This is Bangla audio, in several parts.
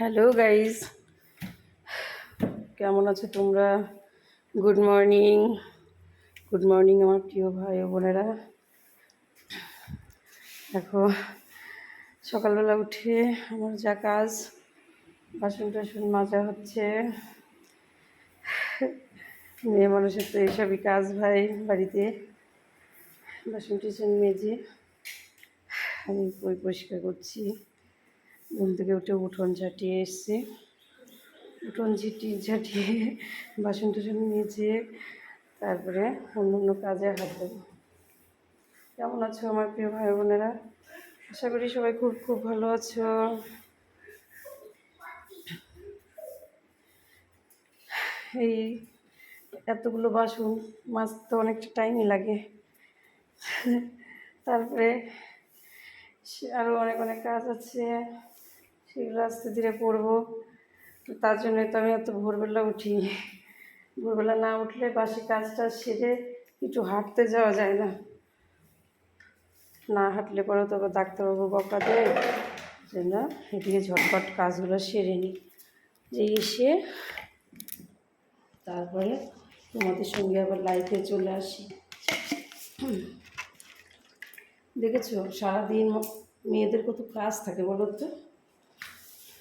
হ্যালো গাইজ কেমন আছো তোমরা? গুড মর্নিং গুড মর্নিং আমার প্রিয় ভাই ও বোনেরা। দেখো, সকালবেলা উঠে আমার যা কাজ, বাসন টাসন মাজা হচ্ছে। মেয়ে মানুষের তো এইসবই কাজ ভাই বাড়িতে। বাসন টাসন মেজে আমি বই পরিষ্কার করছি। ঘুম থেকে উঠে উঠোন ঝাঁটিয়ে এসছি। উঠোন ঝিটিয়ে ঝাঁটিয়ে বাসন টাসন মেজে তারপরে অন্য অন্য কাজে হাত দেবো। কেমন আছো আমার প্রিয় ভাই বোনেরা? আশা করি সবাই খুব খুব ভালো আছো। এই এতগুলো বাসন মাজতে অনেকটা টাইমই লাগে। তারপরে আরও অনেক অনেক কাজ আছে। সেগুলো আস্তে ধীরে তো তার জন্য তো আমি এত ভোরবেলা উঠি ভোরবেলা না উঠলে বাসি কাজটা সেরে একটু হাঁটতে যাওয়া যায় না। না হাঁটলে পরেও তো আবার ডাক্তারবাবু বকা দেয়। যে না এদিকে ঝটপট কাজগুলো সেরে নিই। যে এসে তারপরে তোমাদের সঙ্গে আবার লাইফে চলে আসি। দেখেছ, সারাদিন মেয়েদের কত কাজ থাকে বলো তো?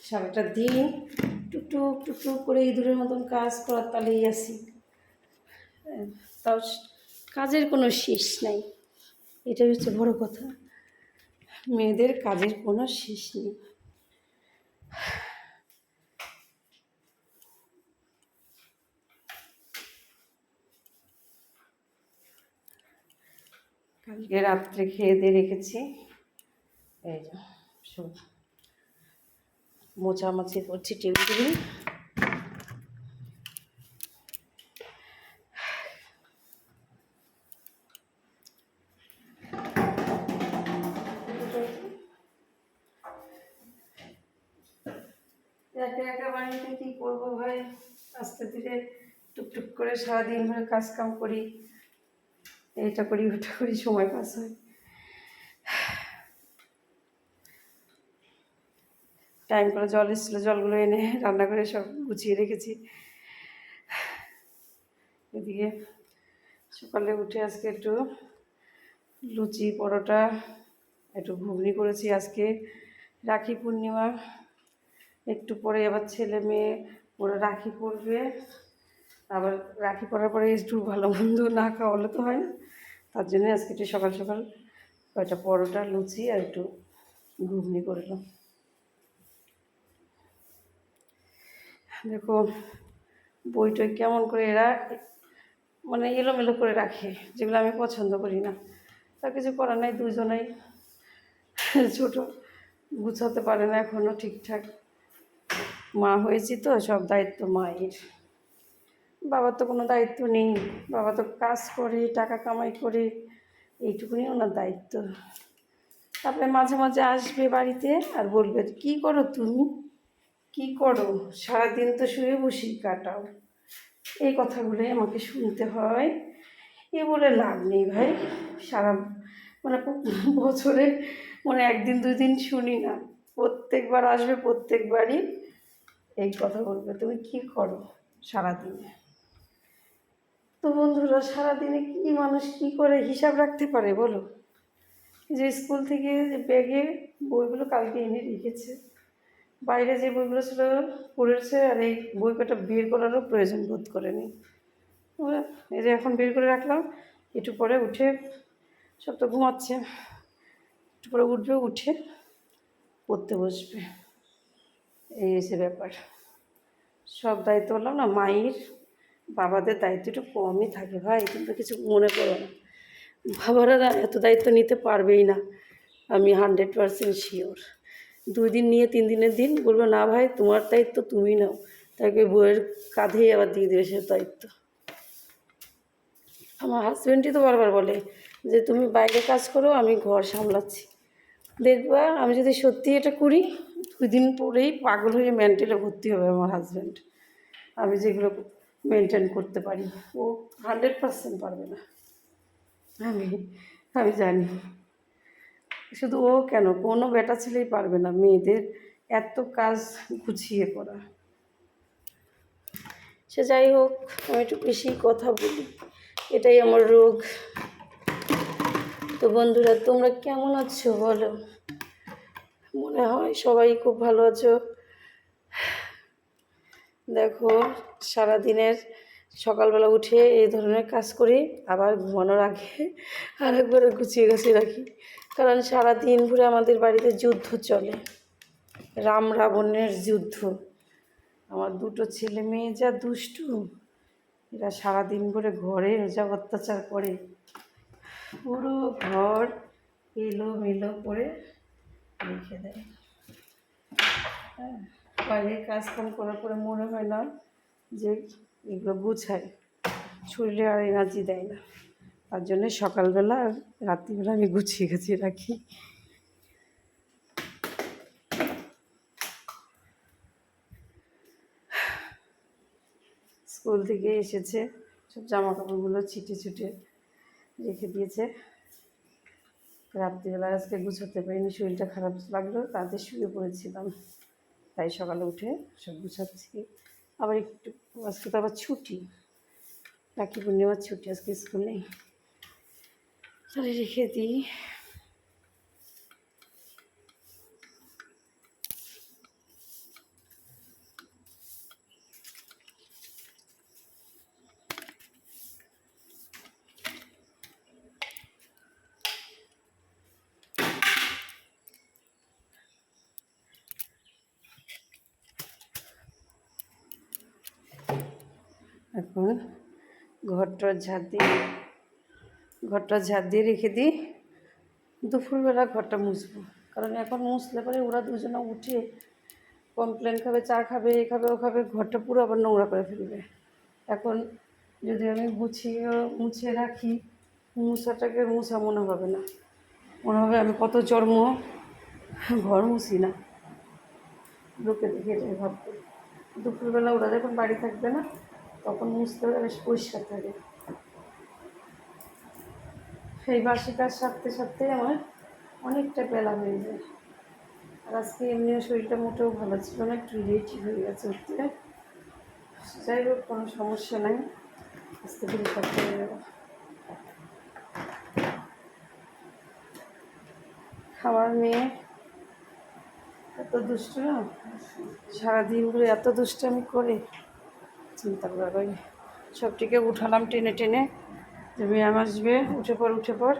সারাটা দিন টুকটুক টুকটুক করে ইঁদুরের মতন কাজ করার তালেই আসি। হ্যাঁ, তাও কাজের কোনো শেষ নাই। এটাই হচ্ছে বড় কথা। মেয়েদের কাজের কোনো শেষ নেই। কালকে রাত্রে খেয়ে দিয়ে রেখেছি। এই সব মোছামাছি করছি টেবিল একা একা বাড়িতে কী করব ভাই? আস্তে ধীরে টুকটুক করে সারাদিন ধরে কাজ কাম করি। এটা করি, ওটা করি, সময় পাস হয়। টাইম করে জল এসেছিল, জলগুলো এনে রান্না করে সব গুছিয়ে রেখেছি। এদিকে সকালে উঠে আজকে একটু লুচি, পরোটা, একটু ঘুগনি করেছি আজকে। রাখি পূর্ণিমা, একটু পরে আবার ছেলে মেয়ে, ওরা রাখি পরবে। আবার রাখি পরার পরে একটু ভালো মন্দ না খাওয়ালে তো হয় না। তার জন্য আজকে একটু সকাল সকাল কয়টা পরোটা, লুচি আর একটু ঘুগনি করলাম দেখো বই টই কেমন করে এরা মানে এলোমেলো করে রাখে, যেগুলো আমি পছন্দ করি না। তা কিছু করার নাই, দুজনেই ছোটো, গুছাতে পারে না এখনও ঠিকঠাক। মা হয়েছি তো, সব দায়িত্ব মায়ের। বাবার তো কোনো দায়িত্ব নেই, বাবা তো কাজ করে, টাকা কামাই করে, এইটুকুনি ওনার দায়িত্ব। তারপরে মাঝে মাঝে আসবে বাড়িতে আর বলবে, কি করো তুমি? কি করো? সারাদিন তো শুয়ে বসেই কাটাও। এই কথাগুলোই আমাকে শুনতে হয়। এ বলে লাভ নেই ভাই। সারা মানে বছরে মানে একদিন দুই দিন শুনি না। প্রত্যেকবার আসবে, প্রত্যেকবারই এই কথা বলবে। তুমি কি করো সারাদিনে? তো বন্ধুরা, সারাদিনে কি মানুষ কি করে হিসাব রাখতে পারে বলো? যে স্কুল থেকে ব্যাগে বইগুলো কালকে এনে রেখেছে। বাইরে যে বইগুলো ছিল পড়েছে আর এই বই কটা বের করারও প্রয়োজন বোধ করেনি। এই যে এখন বের করে রাখলাম, একটু পরে উঠে সব তো ঘুমাচ্ছে, একটু পরে উঠবে, উঠে পড়তে বসবে। এই এসে ব্যাপার। সব দায়িত্ব বললাম না, মায়ের, বাবাদের দায়িত্ব একটু কমই থাকে ভাই, কিন্তু কিছু মনে করো না। বাবারা এত দায়িত্ব নিতে পারবেই না, আমি হান্ড্রেড পারসেন্ট শিওর দুই দিন নিয়ে, তিন দিনের দিন বলব, না ভাই, তোমার দায়িত্ব তুমি নাও। তাকে বইয়ের কাঁধেই আবার দিয়ে দেবে সে দায়িত্ব। আমার হাজব্যান্ডই তো বারবার বলে যে, তুমি বাইরে কাজ করো, আমি ঘর সামলাচ্ছি। দেখবা, আমি যদি সত্যি এটা করি, দুই দিন পরেই পাগল হয়ে মেন্টালে ভর্তি হবে আমার হাজব্যান্ড আমি যেগুলো মেনটেন করতে পারি, ও হান্ড্রেড পার্সেন্ট পারবে না। আমি আমি জানি। শুধু ও কেন? কোনো বেটা ছেলেই পারবে না। মেয়েদের এত কাজ গুছিয়ে করা। সে যাই হোক, আমি একটু বেশি কথা বলি। এটাই আমার রোগ। তো বন্ধুরা, তোমরা কেমন আছো বলো? মনে হয় সবাই খুব ভালো আছো। দেখো, সারাদিনের সকালবেলা উঠে এই ধরনের কাজ করি, আবার ঘুমানোর আগে আর একবার গুছিয়ে গাছিয়ে রাখি। কারণ সারাদিন ভরে আমাদের বাড়িতে যুদ্ধ চলে। রাম রাবণের যুদ্ধ। আমার দুটো ছেলে মেয়ে যা দুষ্টু, এরা সারাদিন ভরে ঘরে যা অত্যাচার করে। পুরো ঘর এলো মেলো করে রেখে দেয়। হ্যাঁ বাইরে কাজকাম করার পরে মনে হয় না যে এগুলো গুছায়। শরীরে আর এনার্জি দেয় না। তার জন্যে সকালবেলা আর রাত্রিবেলা আমি গুছিয়ে গুছিয়ে রাখি। স্কুল থেকে এসেছে, সব জামা কাপড়গুলো ছিটে ছুটে রেখে দিয়েছে। রাত্রিবেলা আজকে গুছাতে পারিনি, শরীরটা খারাপ লাগল তাতে শুয়ে পড়েছিলাম। তাই সকালে উঠে সব গুছাচ্ছি। আবার একটু, আজকে তো আবার ছুটি। রাখি পূর্ণিমার ছুটি আজকে স্কুল। নেই তাহলে রেখে দিই। এখন ঘরটা দিয়ে ঘরটা ঝাড় দিয়ে রেখে দিই। দুপুরবেলা ঘরটা মুছবো। কারণ এখন মুছলে পরে ওরা দুজনে উঠে কমপ্লেন খাবে, চা খাবে, এ খাবে, ও খাবে, ঘরটা পুরো আবার নোংরা করে ফেলবে। এখন যদি আমি গুছিয়ে মুছে রাখি, মুছাটাকে মুছা মনে হবে না। মনে হবে আমি কত জন্ম ঘর মুছি না। লোকে দেখে এটাই ভাববে। দুপুরবেলা ওরা যখন বাড়ি থাকবে না, তখন মুছতে বেশ পরিষ্কার থাকে। সেই বাসি কাজ সারতে সারতে আমার অনেকটা বেলা হয়ে যায়। আর আজকে এমনিও শরীরটা মোটেও ভালো ছিল না, একটু লেটই হয়ে গেছে উঠতে। যাই হোক, কোনো সমস্যা নাই। আজকে হয়ে যাবে আমার মেয়ে এত দুষ্ট না? সারাদিন ধরে এত দুষ্টামি করে। চিন্তা করা। সবটিকে উঠালাম টেনে টেনে। যে ব্যায়াম আসবে, উঠে পর উঠে পর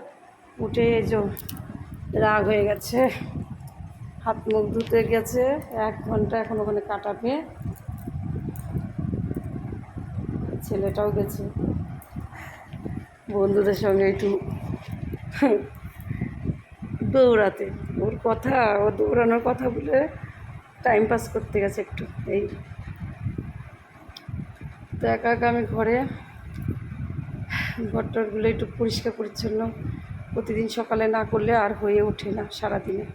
উঠে এই যে রাগ হয়ে গেছে। হাত মুখ ধুতে গেছে। এক ঘণ্টা এখন ওখানে কাটাবে। ছেলেটাও গেছে। বন্ধুদের সঙ্গে একটু দৌড়াতে। ওর কথা, ও দৌড়ানোর কথা বলে টাইম পাস করতে গেছে একটু, এই। তো একা একা আমি ঘরে ঘরটরগুলো একটু পরিষ্কার পরিচ্ছন্ন। প্রতিদিন সকালে না করলে আর হয়ে ওঠে না সারাদিনে।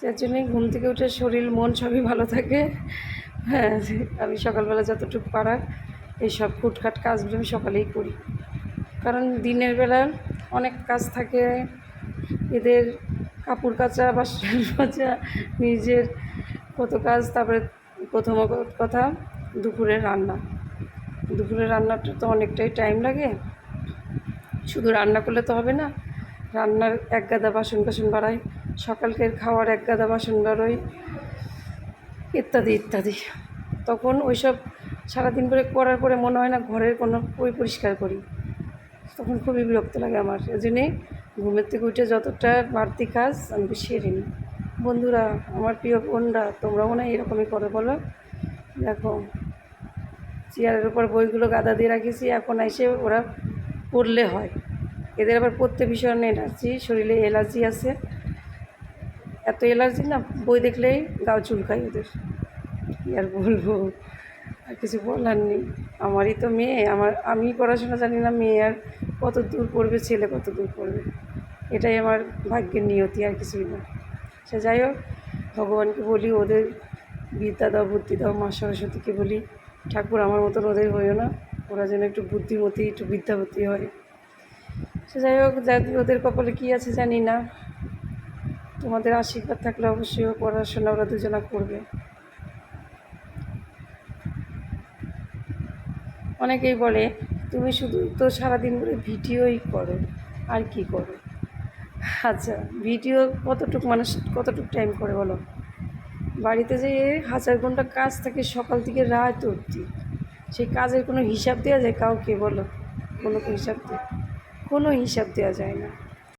যার জন্যই ঘুম থেকে উঠে শরীর, মন সবই ভালো থাকে। হ্যাঁ আমি সকালবেলা যতটুকু পারার এইসব ফুটখাট কাজগুলো আমি সকালেই করি। কারণ দিনের বেলা অনেক কাজ থাকে। এদের কাপড় কাচা, বাসন কাচা নিজের কত কাজ, তারপরে প্রথম কথা দুপুরের রান্না। দুপুরের রান্নাটা তো অনেকটাই টাইম লাগে। শুধু রান্না করলে তো হবে না। রান্নার এক গাদা বাসন টাসন বাড়াই, সকালকের খাওয়ার এক গাদা বাসন বাড়াই, ইত্যাদি ইত্যাদি। তখন ওইসব সারাদিন করে করার পরে মনে হয় না ঘরের কোনো পরি পরিষ্কার করি। তখন খুবই বিরক্ত লাগে আমার। এই জন্যে ঘুমের থেকে উঠে যতটা বাড়তি কাজ আমি সেরে নিই। বন্ধুরা, আমার প্রিয় বোনরা তোমরা মনে হয় এরকমই করে বলো। দেখো, চেয়ারের উপর বইগুলো গাদা দিয়ে রাখেছি এখন এসে ওরা পড়লে হয়। এদের আবার পড়তে ভীষণ এনার্জি, শরীরে অ্যালার্জি আছে। এত এলার্জি না, বই দেখলেই গাও চুলকায় ওদের। কী আর বলব, আর কিছু বলার নেই। আমারই তো মেয়ে, আমার, আমি পড়াশোনা জানি না মেয়ে আর কত দূর পড়বে, ছেলে কত দূর পড়বে। এটাই আমার ভাগ্যের নিয়তি, আর কিছুই না। সে যাই হোক, ভগবানকে বলি, ওদের বিদ্যা দাও, বুদ্ধি দাও, মা সরস্বতীকে বলি, ঠাকুর আমার মতন ওদের হয়েও না। ওরা যেন একটু বুদ্ধিমতী, একটু বিদ্যাবতী হয়। সে যাই হোক ওদের কপালে কী আছে জানি না। তোমাদের আশীর্বাদ থাকলে অবশ্যই পড়াশোনা ওরা দুজনা করবে। অনেকেই বলে, তুমি শুধু তো সারাদিন ধরে ভিডিওই করো, আর কি করো? আচ্ছা ভিডিও কতটুক মানুষ, কতটুক টাইম করে বলো? বাড়িতে যে হাজার ঘণ্টা কাজ থাকে সকাল থেকে রাত অবধি। সেই কাজের কোনো হিসাব দেওয়া যায়? কাউকে বলো। কোনো হিসাব কোনো হিসাব দেওয়া যায় না।